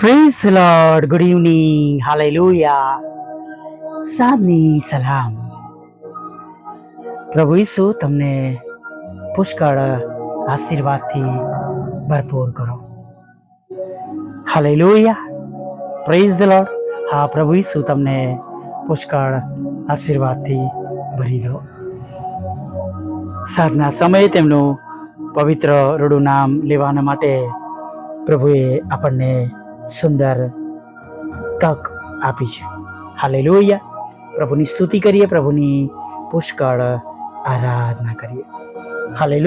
Praise Lord good evening hallelujah સાદની સલામ પ્રભુ ઈસુ, તમને પુષ્કળ આશીર્વાદથી ભરપૂર કરો. હાલેલુયા પ્રેઝ ધ લોર્ડ હા, પ્રભુ ઈસુ, તમને પુષ્કળ આશીર્વાદથી ભરી દો. સાધના સમયે તેમનું પવિત્ર રૂડું નામ લેવાના માટે પ્રભુએ આપણને સુંદર તક આપી છે. હાલે પ્રભુની સ્તુતિ કરીએ, પ્રભુની પુષ્કળ આરાધના કરીએ. હાલે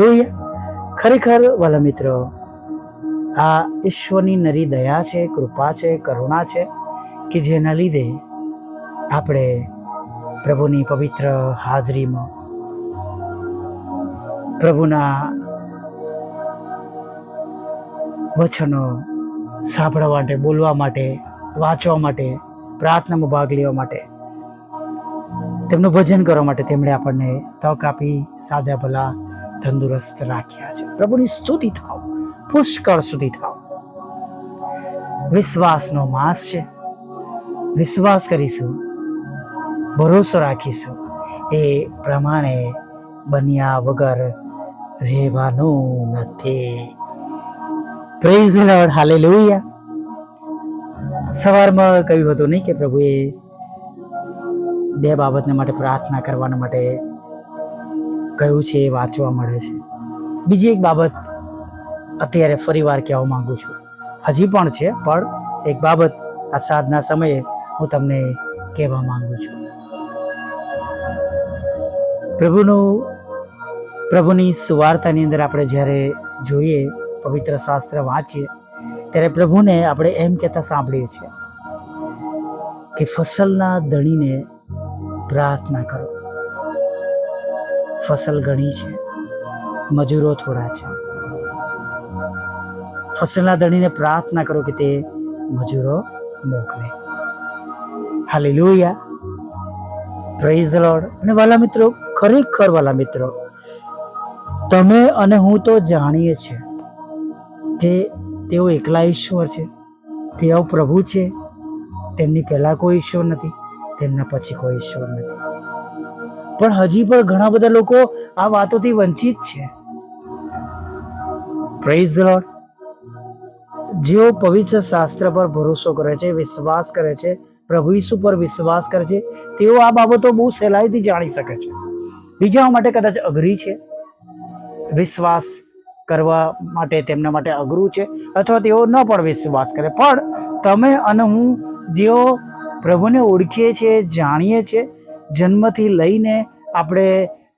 ખરેખર વાલા મિત્રો, આ ઈશ્વરની નરી દયા છે, કૃપા છે, કરુણા છે કે જેના લીધે આપણે પ્રભુની પવિત્ર હાજરીમાં પ્રભુના વચનો સાંભળવા માટે, બોલવા માટે, વાંચવા માટે, પ્રાર્થનામાં ભાગ લેવા માટે, તેમનું ભજન કરવા માટે તેમણે આપણને તક આપી, સાજા ભલા, તંદુરસ્ત રાખ્યા છે. પ્રભુની સ્તુતિ થાવ, પુષ્કળ સુધી થાવ. વિશ્વાસનો માસ છે. વિશ્વાસ કરીશું, ભરોસો રાખીશું. એ પ્રમાણે બન્યા વગર રહેવાનું નથી. પ્રેઝ લોર્ડ હાલેલુયા સવારમાં કહ્યું હતું નહીં કે પ્રભુએ બે બાબતને માટે પ્રાર્થના કરવાના માટે કહ્યું છે, એ વાંચવા મળે છે. બીજી એક બાબત અત્યારે ફરીવાર કહેવા માંગુ છું. હજી પણ છે, પણ એક બાબત આ સાધના સમયે હું તમને કહેવા માંગુ છું. પ્રભુનું, પ્રભુની સુવાર્તાની અંદર આપણે જ્યારે જોઈએ પવિત્ર શાસ્ત્ર વાંચીએ, ત્યારે પ્રભુને આપણે એમ કહેતા સાંભળીએ છીએ કે ફસલના દણીને પ્રાર્થના કરો. ફસલ ઘણી છે, મજૂરો થોડા છે. ફસલના દણીને પ્રાર્થના કરો કે તે મજૂરો મોકલે. હાલી લોહિયા પ્રેઝ લોર્ડ અને વાલા મિત્રો, ખરેખર વાલા મિત્રો, તમે અને હું તો જાણીએ છીએ કે તેઓ એકલા ઈશ્વર છે. તેઓ પ્રભુ છે. તેમની પહેલાં કોઈ ઈશ્વર નથી, તેમના પછી કોઈ ઈશ્વર નથી. પણ હજી પણ ઘણા બધા લોકો આ વાતોથી વંચિત છે. પ્રેઝ ધ લોર્ડ જેઓ પવિત્ર શાસ્ત્ર પર ભરોસો કરે છે, વિશ્વાસ કરે છે, પ્રભુ ઈસુ પર વિશ્વાસ કરે છે, તેઓ આ બાબતો બહુ સહેલાઈથી જાણી શકે છે. બીજાઓ માટે કદાચ અઘરી છે. વિશ્વાસ કરવા માટે, તેમના માટે અઘરું છે અથવા તેઓ ન પણ વિશ્વાસ કરે. પણ તમે અને હું જેઓ પ્રભુને ઓળખીએ છીએ, જાણીએ છીએ, જન્મથી લઈને આપણે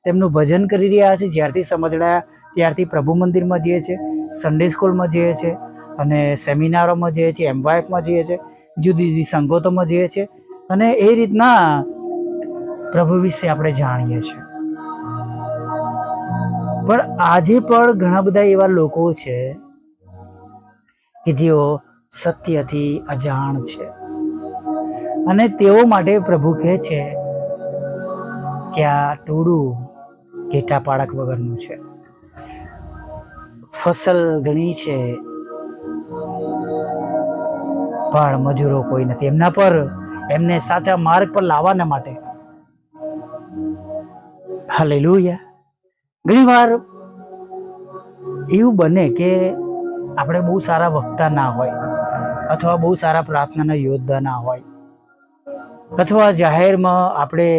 તેમનું ભજન કરી રહ્યા છીએ, જ્યારથી સમજડાયા, ત્યારથી પ્રભુ મંદિરમાં જઈએ છીએ સન્ડે સ્કૂલમાં જઈએ છીએ અને સેમિનારોમાં જઈએ છીએ એમવાયફમાં જઈએ છીએ, જુદી જુદી સંગોતોમાં જઈએ છીએ અને એ રીતના પ્રભુ વિશે આપણે જાણીએ છીએ. પણ આજે પણ ઘણા બધા એવા લોકો છે કે જેઓ સત્યથી અજાણ છે. અને તેઓ માટે પ્રભુ કહે છે કે આ ટોળું ઘેટા પાડક વગરનું છે. ફસલ ઘણી છે, પણ મજૂરો કોઈ નથી. એમના પર, એમને સાચા માર્ગ પર લાવવાના માટે. હાલેલુયા. ઘણીવાર એવું બને કે આપણે બહુ સારા વક્તા ના હોય, અથવા બહુ સારા પ્રાર્થનાના યોદ્ધા ના હોય, અથવા જાહેરમાં આપણે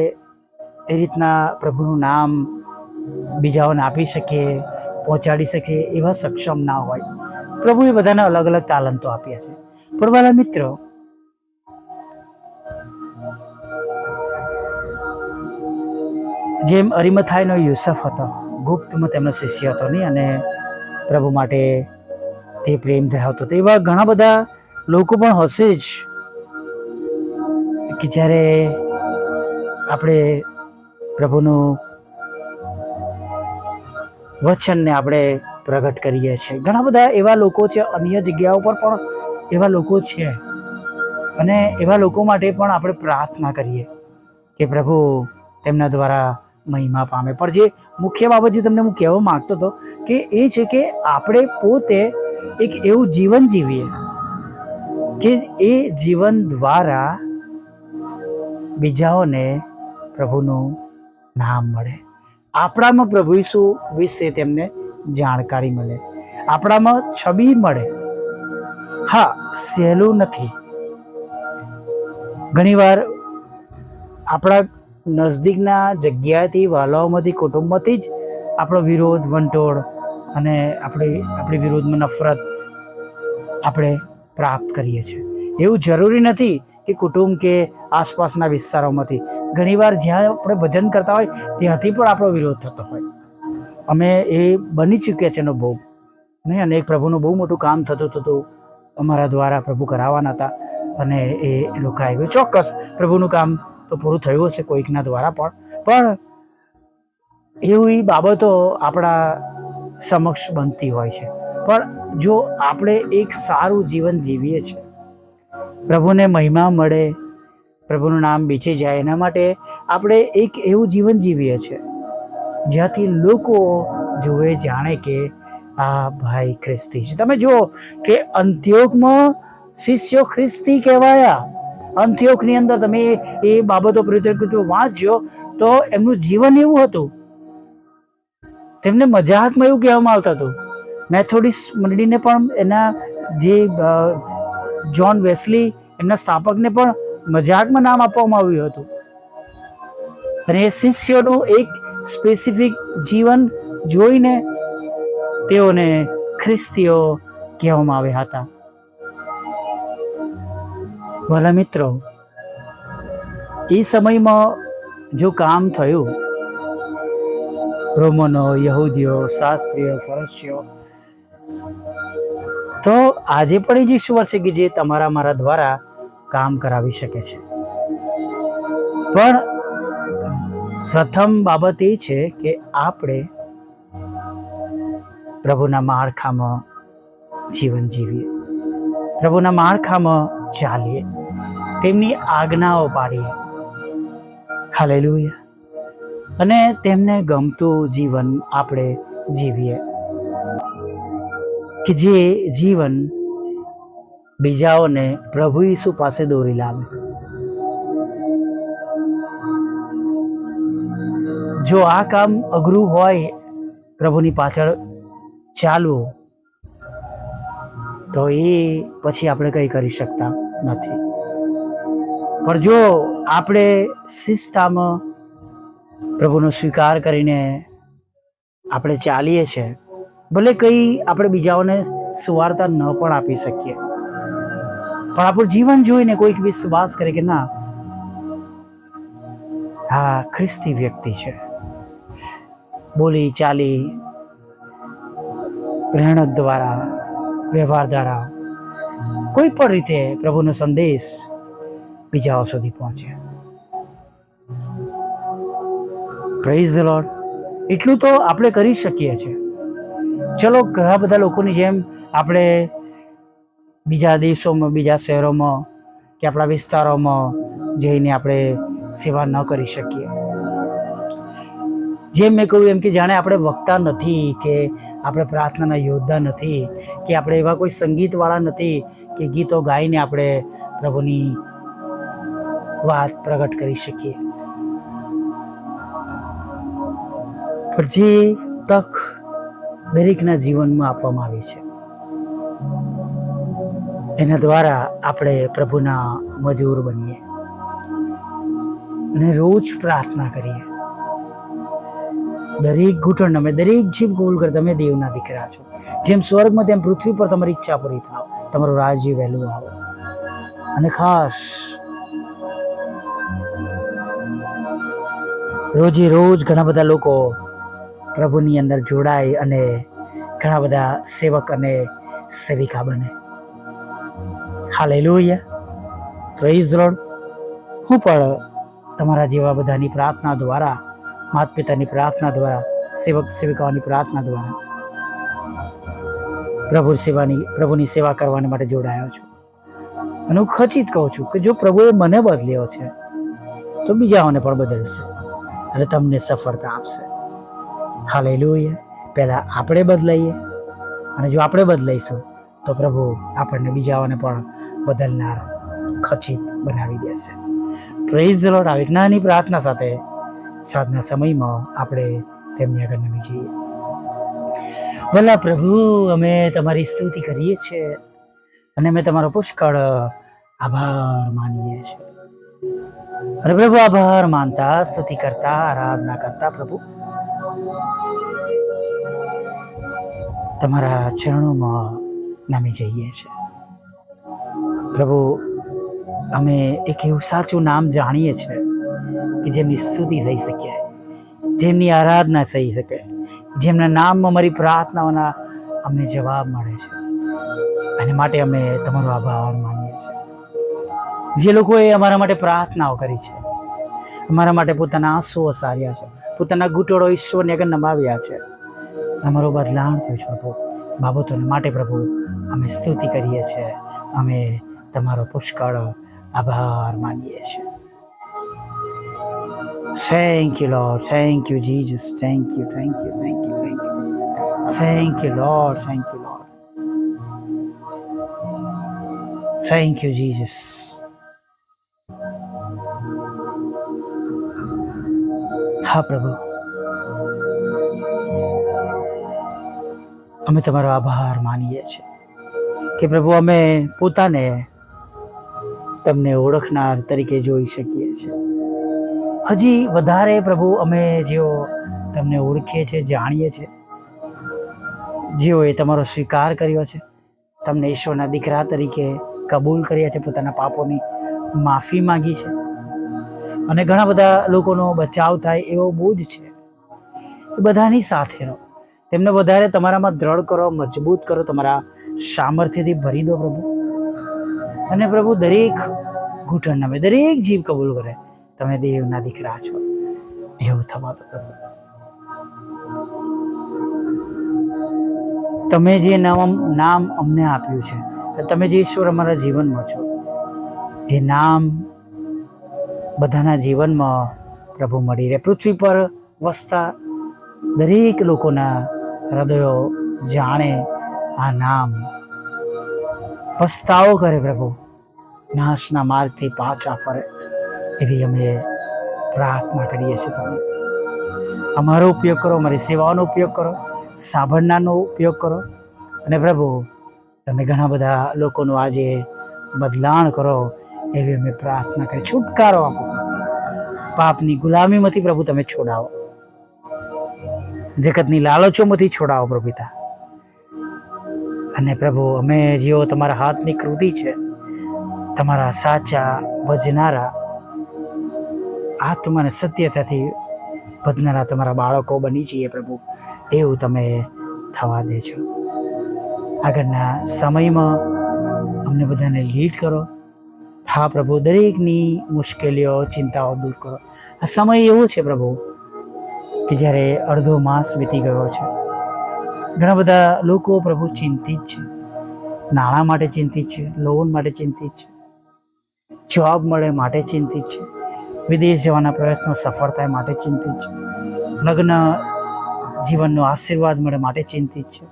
એ રીતના પ્રભુનું નામ બીજાઓને આપી શકીએ, પહોંચાડી શકીએ એવા સક્ષમ ના હોય. પ્રભુએ બધાને અલગ અલગ તાલંતો આપ્યા છે. પણ વાલા મિત્રો, જેમ અરિમથાઈનો યુસફ હતો ગુપ્તમાં તેમનો શિષ્ય હતો નહીં અને પ્રભુ માટે તે પ્રેમ ધરાવતો હતો. એવા ઘણા બધા લોકો પણ હશે જ કે જ્યારે આપણે પ્રભુનું વચનને આપણે પ્રગટ કરીએ છીએ. ઘણા બધા એવા લોકો છે, અન્ય જગ્યાઓ પર પણ એવા લોકો છે અને એવા લોકો માટે પણ આપણે પ્રાર્થના કરીએ કે પ્રભુ તેમના દ્વારા મહિમા પામે. પણ જે મુખ્ય બાબત જે તમને હું કહેવા માંગતો હતો કે એ છે કે આપણે પોતે એક એવું જીવન જીવીએ કે એ જીવન દ્વારા બીજાઓને પ્રભુનું નામ મળે. આપણામાં પ્રભુ ઈસુ વિશે તેમને જાણકારી મળે. આપણામાં છબી મળે. હા, સહેલું નથી. ઘણીવાર આપણા નજદીકના જગ્યાએથી વાલાઓમાંથી, કુટુંબમાંથી જ આપણો વિરોધ, વંટોળ અને આપણી આપણી વિરોધમાં નફરત આપણે પ્રાપ્ત કરીએ છીએ. એવું જરૂરી નથી કે કુટુંબ કે આસપાસના વિસ્તારોમાંથી. ઘણીવાર જ્યાં આપણે ભજન કરતા હોય, ત્યાંથી પણ આપણો વિરોધ થતો હોય. અમે એ બની ચૂક્યા છે એનો બહુ નહીં અને એક પ્રભુનું બહુ મોટું કામ થતું હતું અમારા દ્વારા પ્રભુ કરાવવાના હતા અને એ રોકાઈ ગયું ચોક્કસ પ્રભુનું કામ તો પૂરું થયું હશે કોઈકના દ્વારા પણ. પણ એવી બાબતો આપણા સમક્ષ બનતી હોય છે. પણ જો આપણે એક સારું જીવન જીવીએ છીએ, પ્રભુને મહિમા મળે, પ્રભુનું નામ બેચી જાય, એના માટે આપણે એક એવું જીવન જીવીએ છીએ, જ્યાંથી લોકો જુએ, જાણે કે, આ ભાઈ ખ્રિસ્તી છે. તમે જુઓ કે અંત્યોગમાં શિષ્યો ખ્રિસ્તી કહેવાયા. અંત્યોગની અંદર તમે એ બાબતો પ્રત્યે વાંચજો. તો એમનું જીવન એવું હતું. તેમને મજાકમાં એવું કહેવામાં આવતું હતું. મેથોડિસ મંડળીને પણ એના જે જ્હોન વેસ્લી એમના સ્થાપકને પણ મજાકમાં નામ આપવામાં આવ્યું હતું. અને એ શિષ્યોનું એક સ્પેસિફિક જીવન જોઈને તેઓને ખ્રિસ્તીઓ કહેવામાં આવ્યા હતા. ભલા મિત્રો, એ સમયમાં જો કામ થયું, રોમનો, યહૂદીઓ શાસ્ત્રીઓ ફરસીઓ, તો આજે પણ એ જ ઈશ્વર છે કે જે તમારા, મારા દ્વારા કામ કરાવી શકે છે. પણ પ્રથમ બાબત એ છે કે આપણે પ્રભુના માળખામાં જીવન જીવીએ. પ્રભુના માળખામાં ચાલીએ. તેમની આજ્ઞાઓ પાડીએ હાલેલુયા. અને તેમને ગમતું જીવન આપણે જીવીએ. કે જે જીવન બીજાઓને પ્રભુ ઈસુ પાસે દોરી લાવે. જો આ કામ અઘરું હોય, પ્રભુની પાછળ ચાલવું, તો એ પછી આપણે કંઈ કરી શકતા નથી. પણ જો આપણે શિસ્તામાં પ્રભુનો સ્વીકાર કરીને આપણે ચાલીએ છીએ ભલે કંઈ આપણે બીજાઓને સુવાર્તા ન પણ આપી શકીએ. પણ આપણું જીવન જોઈને કોઈક વિશ્વાસ કરે કે ના હા ખ્રિસ્તી વ્યક્તિ છે. બોલી, ચાલી પ્રેરણક દ્વારા, વ્યવહાર દ્વારા, કોઈ પણ રીતે પ્રભુનો સંદેશ બીજાઓ સુધી પહોંચે. પ્રેઝ ધ લોર્ડ એટલું તો આપણે કરી શકીએ છીએ. ચલો, ઘણા બધા લોકોની જેમ આપણે બીજા દેશોમાં, બીજા શહેરોમાં કે આપણા વિસ્તારોમાં જઈને આપણે સેવા ન કરી શકીએ. જેમ મેં કહ્યું એમ કે જાણે આપણે વક્તા નથી કે આપણે પ્રાર્થનાના યોદ્ધા નથી કે આપણે એવા કોઈ સંગીતવાળા નથી કે ગીતો ગાઈને આપણે પ્રભુની વાત પ્રગટ કરી શકીએ. પણ જે તક દરેકના જીવનમાં આપવામાં આવી છે, એના દ્વારા આપણે પ્રભુના મજૂર બનીએ અને રોજ પ્રાર્થના કરીએ. દરેક ઘૂંટણ અમે, દરેક જીભ ગોલ કર, તમે દેવના દીકરા છો. જેમ સ્વર્ગમાં, તેમ પૃથ્વી પર તમારી ઈચ્છા પૂરી થાવ, તમારું રાજ્ય વહેલું આવો. અને ખાસ રોજે રોજ ઘણા બધા લોકો પ્રભુની અંદર જોડાય અને ઘણા બધા સેવક અને સેવિકા બને. હાલેલુયા. પ્રેઝ લોડ હું પણ તમારા જેવા બધાની પ્રાર્થના દ્વારા માતા પિતાની પ્રાર્થના દ્વારા, સેવક સેવિકાઓની પ્રાર્થના દ્વારા પ્રભુ સેવાની, પ્રભુની સેવા કરવાને માટે જોડાયો છું. અને હું ખચિત કહું છું કે જો પ્રભુએ મને બદલ્યો છે, તો બીજાઓને પણ બદલશે. અને તમને સફળતા આપશે. હાલેલુયા. પહેલાં આપણે બદલાઈએ અને જો આપણે બદલાઈશું, તો પ્રભુ આપણને બીજાઓને પણ બદલનાર ખચિત બનાવી દેશે. પ્રેઝ લોટ આવી નાની પ્રાર્થના સાથે સાંજના સમયમાં આપણે તેમની આગળ નમી જઈએ. ભલા પ્રભુ, અમે તમારી સ્તુતિ કરીએ છીએ અને અમે તમારો પુષ્કળ આભાર માનીએ છીએ. અને પ્રભુ આભાર, માનતા, સ્તુતિ કરતા, આરાધના કરતા પ્રભુ. તમારા ચરણોમાં નામી જઈએ છીએ. પ્રભુ, અમે એક એવું સાચું નામ જાણીએ છીએ કે જેમની સ્તુતિ થઈ શકે, જેમની આરાધના થઈ શકે, જેમના નામમાં અમારી પ્રાર્થનાઓના અમને જવાબ મળે છે. અને માટે અમે તમારો આભાર છીએ જે લોકોએ અમારા માટે પ્રાર્થનાઓ કરી છે, અમારા માટે પોતાના આંસુઓ સાર્યા છે, પોતાના ઘૂંટોળો ઈશ્વરને આગળ નમાવ્યા છે. અમારો બદલાણ થયું છે પ્રભુ. બાબતોને માટે પ્રભુ, અમે સ્તુતિ કરીએ છીએ. અમે તમારો પુષ્કળ આભાર માનીએ છીએ. Thank you Lord thank you Jesus thank you thank you thank you thank you thank you Lord thank you Lord thank you Jesus હા, પ્રભુ. અમે તમારો આભાર માનીએ છીએ કે પ્રભુ, અમે પોતાને તમને ઓળખનાર તરીકે જોઈ શકીએ છીએ. હજી વધારે પ્રભુ, અમે જેઓ તમને ઓળખીએ છીએ, જાણીએ છીએ, જેઓએ તમારો સ્વીકાર કર્યો છે, તમને ઈશ્વરના દીકરા તરીકે કબૂલ કર્યા છે, પોતાના પાપોની માફી માંગી છે અને ઘણા બધા લોકોનો બચાવ થાય એવો બોજ છે. એ બધાની સાથે રહો. તેમને વધારે તમારામાં દ્રઢ કરો, મજબૂત કરો, તમારા સામર્થ્યથી ભરી દો પ્રભુ. અને પ્રભુ દરેક ઘૂંટણ નમે દરેક જીવ કબૂલ કરે, તમે દેવના દીકરા છો. એવું થવા દો પ્રભુ. તમે જે નામ નામ અમને આપ્યું છે, તમે જે ઈશ્વર અમારા જીવનમાં છો, એ નામ બધાના જીવનમાં પ્રભુ મળી રહે. પૃથ્વી પર વસતા દરેક લોકોના હૃદયો જાણે આ નામ. પસ્તાવો કરે પ્રભુ. નાશના માર્ગથી પાછા ફરે. એવી અમે પ્રાર્થના કરીએ છીએ તમે અમારો ઉપયોગ કરો, અમારી સેવાઓનો ઉપયોગ કરો, સાંભળનારનો ઉપયોગ કરો. અને પ્રભુ, તમે ઘણા બધા લોકોનું આજે બદલાણ કરો. એવી અમે પ્રાર્થના કરી છુટકારો આપો. પાપની ગુલામીમાંથી પ્રભુ તમે છોડાવો. જગતની લાલચોમાંથી છોડાવો પ્રભુ પિતા. અને પ્રભુ, અમે જેઓ તમારા હાથની કૃતિ છે, તમારા સાચા ભજનારા, આત્માને સત્યતાથી ભજનારા તમારા બાળકો બની જઈએ પ્રભુ. એવું તમે થવા દેજો. આગળના સમયમાં અમને બધાને લીડ કરો. હા પ્રભુ, દરેકની મુશ્કેલીઓ, ચિંતાઓ દૂર કરો. આ સમય એવો છે પ્રભુ કે જ્યારે અડધો માસ વીતી ગયો છે. ઘણા બધા લોકો પ્રભુ ચિંતિત છે. નાણાં માટે ચિંતિત છે લોન માટે ચિંતિત છે જોબ મળે માટે ચિંતિત છે, વિદેશ જવાના પ્રયત્નો સફળ થાય માટે ચિંતિત છે, લગ્ન જીવનનો આશીર્વાદ મળે માટે ચિંતિત છે.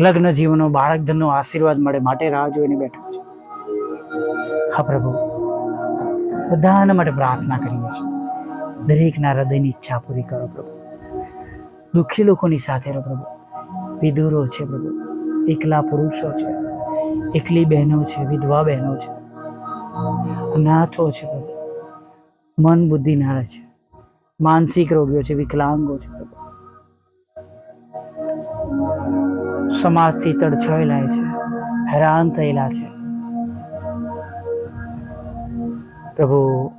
લગ્ન જીવનનો બાળક ધનનો આશીર્વાદ મળે માટે રાહ જોઈને બેઠા છે. હા પ્રભુ. બધાના માટે પ્રાર્થના કરીએ છીએ. દરેકના હૃદયની ઈચ્છા પૂરી કરો પ્રભુ. દુઃખી લોકોની સાથે રહો પ્રભુ. વિદુરો છે પ્રભુ. એકલા પુરુષો છે. એકલી બહેનો છે, વિધવા બહેનો છે. અનાથો છે પ્રભુ. મન બુદ્ધિનારા છે. માનસિક રોગીઓ છે, વિકલાંગો છે પ્રભુ. સમાજથી તડછાયેલા છે, હેરાન થયેલા છે. પ્રભુ,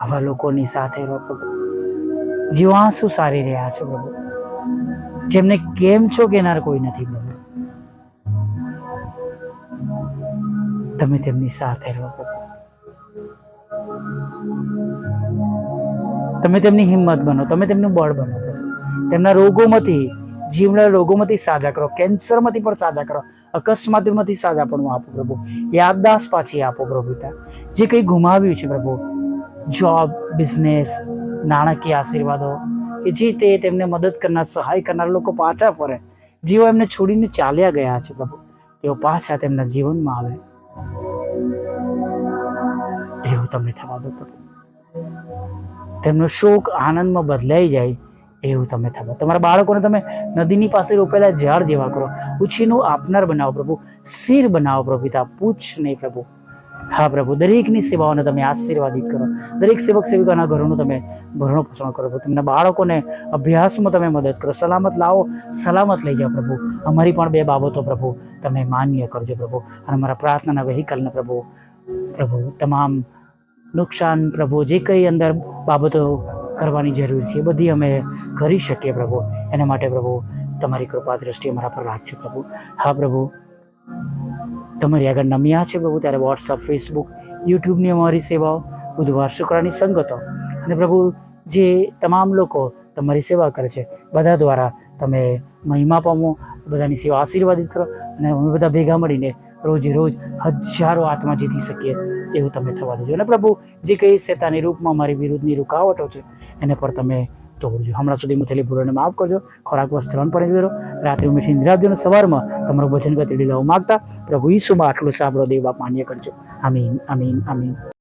આવા લોકોની સાથે રહો પ્રભુ. જેઓ આંસુ સારી રહ્યા છો પ્રભુ. જેમને કેમ છો કેનાર કોઈ નથી પ્રભુ. તમે તેમની સાથે રહો પ્રભુ. તમે તેમની હિંમત બનો, તમે તેમનું બળ બનો પ્રભુ. તેમના રોગોમાંથી જીવના રોગોમાંથી સાજા કરો, કેન્સરમાંથી પણ સાજા કરો, અકસ્માતમાંથી સાજા પણ આપો પ્રભુ. યાદદાસ પાછી આપો પ્રભુ પિતા. જે કંઈ ગુમાવ્યું છે પ્રભુ જોબ બિઝનેસ નાણાકીય આશીર્વાદો, કે જે તે તેમને મદદ કરનાર, સહાય કરનાર લોકો પાછા ફરે, જેઓ એમને છોડીને ચાલ્યા ગયા છે પ્રભુ. તેઓ પાછા તેમના જીવનમાં આવે. એવું તમે થવા દો પ્રભુ. તેમનો શોક આનંદમાં બદલાઈ જાય. એવું તમે થવા. તમારા બાળકોને તમે નદીની પાસે રોપેલા ઝાડ જેવા કરો. ઉછીનું આપનાર બનાવો પ્રભુ. શિર બનાવો પ્રભુ પૂછ નહીં પ્રભુ. હા પ્રભુ, દરેકની સેવાઓને તમે આશીર્વાદિત કરો. દરેક સેવક સેવિકાના ઘરોનું તમે ભરણો પોષણ કરો પ્રભુ. તેમના બાળકોને અભ્યાસમાં તમે મદદ કરો. સલામત લાવો, સલામત લઈ જાઓ પ્રભુ. અમારી પણ બે બાબતો પ્રભુ તમે માન્ય કરજો પ્રભુ. અને અમારા પ્રાર્થનાના વહીકલને પ્રભુ. પ્રભુ, તમામ નુકસાન પ્રભુ, જે કંઈ અંદર બાબતો કરવાની જરૂર છે. એ બધી અમે કરી શકીએ પ્રભુ. એના માટે પ્રભુ, તમારી કૃપા દ્રષ્ટિ અમારા પર રાખજો પ્રભુ. હા પ્રભુ. તમારી આગળ નમ્યા છે પ્રભુ ત્યારે વોટ્સઅપ ફેસબુક યુટ્યુબની અમારી સેવાઓ બુધવાર શુક્રની સંગતો. અને પ્રભુ, જે તમામ લોકો તમારી સેવા કરે છે, બધા દ્વારા તમે મહિમા પામો, બધાની સેવા આશીર્વાદિત કરો અને અમે બધા ભેગા મળીને રોજે રોજ હજારો આત્મા જીતી શકીએ એવું તમે થવા દેજો. અને પ્રભુ, જે કંઈ શેતાની રૂપમાં મારી વિરુદ્ધની રૂકાવટો છે, એને પર તમે તોડજો. હમણાં સુધી થેલી ભૂલોને માફ કરજો. ખોરાક, વસ્ત્ર પણ કરો રાત્રે મીઠી નિદ્રા આપજો અને સવારમાં તમારું વચન ગતિ લીલાઓ માગતા પ્રભુ ઈસુમાં આટલું સાંભળો દેવા માન્ય કરજો. આમીન આમીન આમીન.